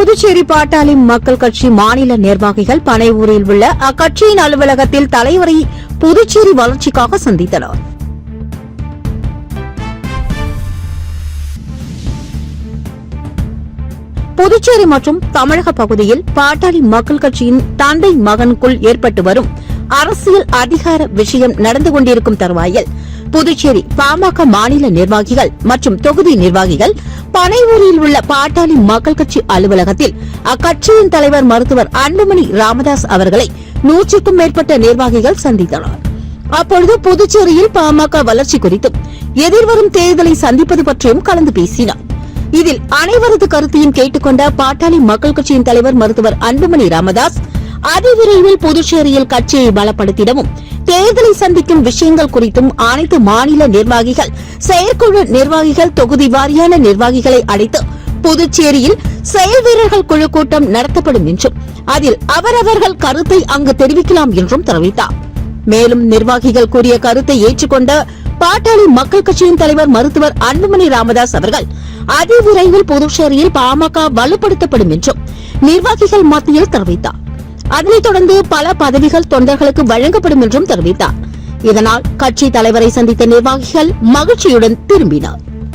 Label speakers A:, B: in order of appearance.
A: புதுச்சேரி பாட்டாளி மக்கள் கட்சி மாநில நிர்வாகிகள் பனையூரில் உள்ள அக்கட்சியின் அலுவலகத்தில் தலைவரை புதுச்சேரி வளர்ச்சிக்காக சந்தித்தனர். புதுச்சேரி மற்றும் தமிழக பகுதியில் பாட்டாளி மக்கள் கட்சியின் தந்தை மகனுக்குள் ஏற்பட்டு வரும் அரசியல் அதிகார விஷயம் நடந்து கொண்டிருக்கும் தருவாயில் புதுச்சேரி பாமக மாநில நிர்வாகிகள் மற்றும் தொகுதி நிர்வாகிகள் பனையூரில் உள்ள பாட்டாளி மக்கள் கட்சி அலுவலகத்தில் அக்கட்சியின் தலைவர் மருத்துவர் அன்புமணி ராமதாஸ் அவர்களை நூற்றுக்கும் மேற்பட்ட நிர்வாகிகள் சந்தித்தனர். அப்பொழுது புதுச்சேரியில் பாமக வளர்ச்சி குறித்தும் எதிர்வரும் தேர்தலை சந்திப்பது பற்றியும் கலந்து பேசினார். இதில் அனைவரது கருத்தையும் கேட்டுக்கொண்ட பாட்டாளி மக்கள் கட்சியின் தலைவர் மருத்துவர் அன்புமணி ராமதாஸ் அதிவிரைவில் புதுச்சேரியில் கட்சியை பலப்படுத்திடவும் தேர்தலை சந்திக்கும் விஷயங்கள் குறித்தும் அனைத்து மாநில நிர்வாகிகள் செயற்குழு நிர்வாகிகள் தொகுதி வாரியான நிர்வாகிகளை அழைத்து புதுச்சேரியில் செயல் வீரர்கள் குழு கூட்டம் நடத்தப்படும் என்றும் அதில் அவரவர்கள் கருத்தை அங்கு தெரிவிக்கலாம் என்றும் தெரிவித்தார். மேலும் நிர்வாகிகள் கூறிய கருத்தை ஏற்றுக்கொண்ட பாட்டாளி மக்கள் கட்சியின் தலைவர் மருத்துவர் அன்புமணி ராமதாஸ் அவர்கள் அதிவிரைவில் புதுச்சேரியில் பாமக வலுப்படுத்தப்படும் என்றும் நிர்வாகிகள் மத்தியில் தெரிவித்தார். அதனைத் தொடர்ந்து பல பதவிகள் தொண்டர்களுக்கு வழங்கப்படும் என்றும் தெரிவித்தார். இதனால் கட்சி தலைவரை சந்தித்த நிர்வாகிகள் மகிழ்ச்சியுடன் திரும்பினர்.